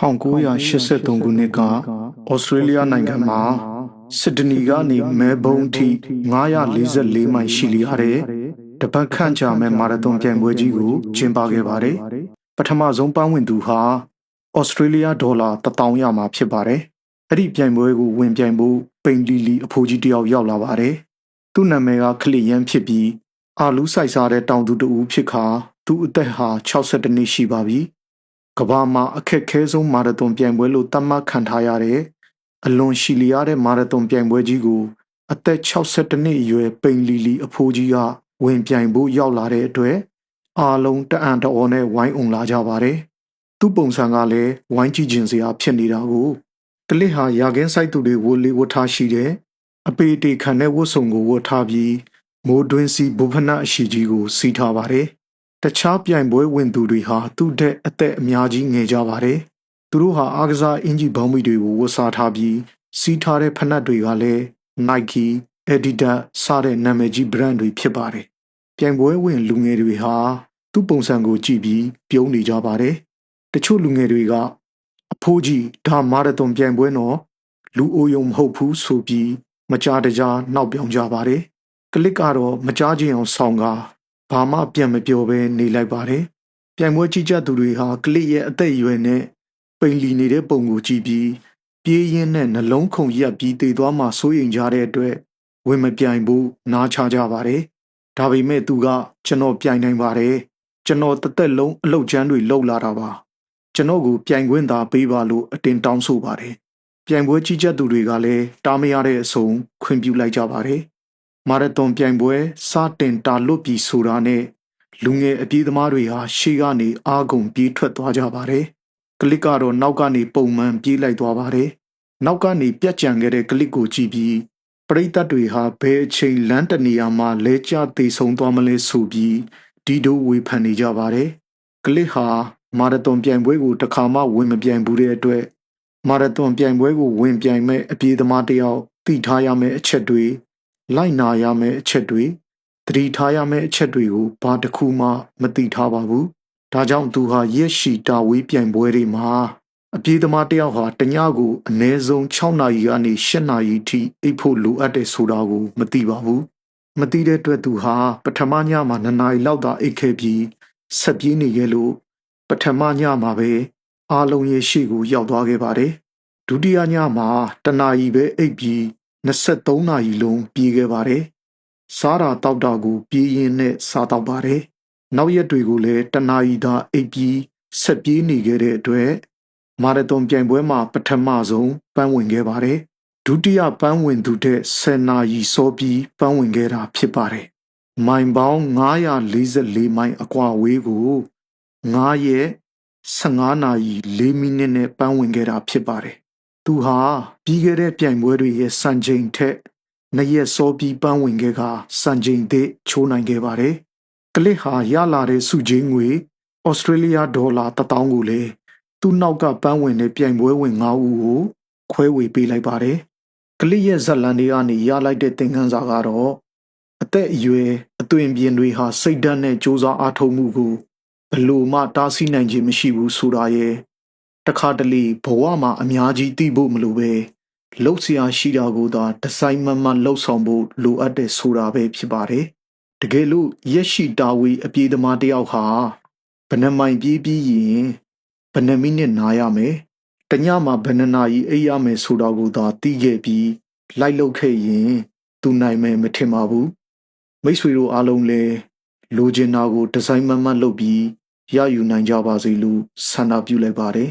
1983ခုနှစ်ကဩစတြေးလျနိုင်ငံမှာစစ်ဒနီကနေမဲဘုံထိ944မိုင်ရှိလျားတဲ့တပတ်ခန့်ကြာမဲ့မာရသွန်ပြိုင်ပွဲကြီးကိုကျင်းပခဲ့ပါတယ်။ပထမဆုံးပန်းဝင်သူဟာဩစတြေးလျဒေါ်လာ1000ရမှာဖြစ်ပါတယ်။အဲ့ဒီပြိုင်ပွဲကိုဝင်ပြိုင်ဖို့ပိန်လီလီအဖိုးကြီးတယောက်ရောက်လာပါတယ်။သူ့နာမည်ကခလီယန်ဖြစ်ပြီးအာလူးဆိုင်စားတဲ့တောင်သူတဦးဖြစ်ခါသူ့အသက်ဟာ62နှစ်ရှိပါပြီ။ ကမ္ဘာမှာအခက်ခဲဆုံးမာရသွန်ပြိုင်ပွဲလို့သတ်မှတ်ခံထားရတဲ့အလွန်ရှည်လျားတဲ့မာရသွန်ပြိုင်ပွဲကြီးကို အသက်62နှစ်အရွယ်ပိန်လီလီအဖိုးကြီးကဝင်ပြိုင်ဖို့ရောက်လာတဲ့အတွက်အားလုံးတအံ့တော်နဲ့ဝိုင်းအုံလာကြပါတယ်။သူ့ပုံစံကလည်းဝိုင်းကြည့်ခြင်းစရာဖြစ်နေတာကိုကလစ်ဟာရာကင်းဆိုင်သူတွေဝတ်လေးဝတ်ထားရှိတဲ့အပေတေခံတဲ့ဝတ်စုံကိုဝတ်ထားပြီးမိုးတွင်းစီဘူဖနာအရှိကြီးကိုစီးထားပါတယ်။ တခြားပြိုင်ပွဲဝင်သူတွေဟာသူ့တဲ့အသက်အများကြီးငယ်ကြပါတယ်။သူတို့ဟာအားကစားအင်ဂျီဘောင်းမီတွေကိုဝတ်စားထားပြီးစီးထားတဲ့ဖနက်တွေကလည်း Nike, Adidas စတဲ့နာမည်ကြီး brand တွေဖြစ်ပါတယ်။ပြိုင်ပွဲဝင်လူငယ်တွေဟာသူ့ပုံစံကိုကြည့်ပြီးပြုံးနေကြပါတယ်။တချို့လူငယ်တွေကအဖိုးကြီးဒါမာရသွန်ပြိုင်ပွဲတော့လူအိုယုံမဟုတ်ဘူးဆိုပြီးမကြားတကြားနောက်ပြောင်ကြပါတယ်။ကလစ်ကတော့မကြားခြင်းအောင်ဆောင်းကား ဘာမှပြန်မပြောဘဲနေလိုက်ပါတယ်။ပြိုင်ပွဲကြီးကြသူတွေဟာကလစ်ရဲ့အသက်အရွယ်နဲ့ပိန်လီနေတဲ့ပုံကိုကြည့်ပြီးပြေးရင်းနဲ့နှလုံးခုန်ရက်ပြီးတည်သွားမှစိုးရိမ်ကြတဲ့အတွက်ဝင်မပြိုင်ဘူးနားချကြပါတယ်။ဒါပေမဲ့သူကကျွန်တော်ပြိုင်နိုင်ပါတယ်။ကျွန်တော်တစ်သက်လုံးအလုတ်ချမ်းတွေလှုပ်လာတာပါ။ကျွန်တော်ကိုပြိုင်ခွင့်သာပေးပါလို့အတင်းတောင်းဆိုပါတယ်။ပြိုင်ပွဲကြီးကြသူတွေကလည်းတားမရတဲ့အဆုံးခွင့်ပြုလိုက်ကြပါတယ်။ မာရသွန်ပြိုင်ပွဲစတင်တာလွတ်ပြီဆိုတာနဲ့လူငယ်အပြေးသမားတွေဟာရှေ့ကနေအားကုန်ပြေးထွက်သွားကြပါတယ်။ကလစ်ကတော့နောက်ကနေပုံမှန်ပြေးလိုက်သွားပါတယ်။နောက်ကနေပြက်ကြံခဲ့တဲ့ကလစ်ကိုကြည့်ပြီးပရိသတ်တွေဟာဘယ်အချိန်လမ်းတနေရာမှာလဲကျသေးဆုံးသွားမလဲဆိုပြီးဒီဒိုဝေဖန်နေကြပါတယ်။ကလစ်ဟာမာရသွန်ပြိုင်ပွဲကိုတစ်ခါမှဝင်မပြိုင်ဘူးတဲ့အတွက်မာရသွန်ပြိုင်ပွဲကိုဝင်ပြိုင်မဲ့အပြေးသမားတယောက်သိထားရမယ့်အချက်တွေ လိုက်နာရမယ့်အချက်တွေသတိထားရမယ့်အချက်တွေကိုဘာတစ်ခုမှမသိထားပါဘူး။ဒါကြောင့်သူဟာရက်ရှိတာဝေးပြိုင်ပွဲတွေမှာအပြေးသမားတယောက်ဟာတညကိုအနည်းဆုံး6နာရီကနေ8နာရီထိအိပ်ဖို့လိုအပ်တယ်ဆိုတာကိုမသိပါဘူး။မသိတဲ့အတွက်သူဟာပထမညမှာ2နာရီလောက်သာအိပ်ခဲ့ပြီးဆက်ပြေးနေခဲ့လို့ပထမညမှာပဲအားလုံးရဲ့ရှေ့ကိုရောက်သွားခဲ့ပါတယ်။ဒုတိယညမှာတနာရီပဲအိပ်ပြီး 23နာရီလုံးပြေးခဲ့ပါတယ်။စားတာတောက်တာကိုပြေးရင်းနဲ့စားတော့ပါတယ်။နောက်ရက်တွေကိုလည်းတနာရီသာအိပ်ပြီးဆက်ပြေးနေခဲ့တဲ့အတွက်မာရသွန်ပြိုင်ပွဲမှာပထမဆုံးပန်းဝင်ခဲ့ပါတယ်။ဒုတိယပန်းဝင်သူတဲ့10နာရီစောပြီးပန်းဝင်ခဲ့တာဖြစ်ပါတယ်။မိုင်ပေါင်း944မိုင်အကွာဝေးကို9ရက်15နာရီ4မိနစ်နဲ့ပန်းဝင်ခဲ့တာဖြစ်ပါတယ် သူဟာပြီးခဲ့တဲ့ပြိုင်ပွဲတွေရဲ့စံချိန်ထက်နှစ်ရက်စောပြီးပန်းဝင်ခဲ့ကစံချိန်သစ်ချိုးနိုင်ခဲ့ပါတယ်။ကလစ်ဟာရလာတဲ့စုချင်းငွေဩစတြေးလျဒေါ်လာ1000ကိုလည်းသူ့နောက်ကပန်းဝင်တဲ့ပြိုင်ပွဲဝင်9ဦးကိုခွဲဝေပေးလိုက်ပါတယ်။ကလစ်ရဲ့ဇက်လန်တွေကနေရလိုက်တဲ့သင်ခန်းစာကတော့အသက်အရွယ်အသွင်ပြင်တွေဟာစိတ်ဓာတ်နဲ့စ조사အားထုတ်မှုကိုဘလို့မှတားဆီးနိုင်ခြင်းမရှိဘူးဆိုတာရဲ့ တခါတလေဘဝမှာအများကြီးသိဖို့မလိုပဲလှုပ်ရှားရှိတာကိုသာဒီဇိုင်းမမလှုပ်ဆောင်ဖို့လိုအပ်တယ်ဆိုတာပဲဖြစ်ပါတယ်တကယ်လို့ရက်ရှိတာဝီအပြေးသမားတယောက်ဟာဘယ်နှမိုင်ပြေးပြီးရင်ဘယ်နှမိနစ်နားရမယ်တညမှာဘယ်နှနာရီအိပ်ရမယ်ဆိုတာကိုသာသိခဲ့ပြီးလိုက်လုပ်ခဲ့ရင် သူနိုင်မယ်မထင်ပါဘူးမိတ်ဆွေတို့အားလုံးလည်းလိုချင်တာကိုဒီဇိုင်းမမလုပ်ပြီးရယူနိုင်ကြပါစေလို့ဆန္ဒပြုလိုက်ပါတယ်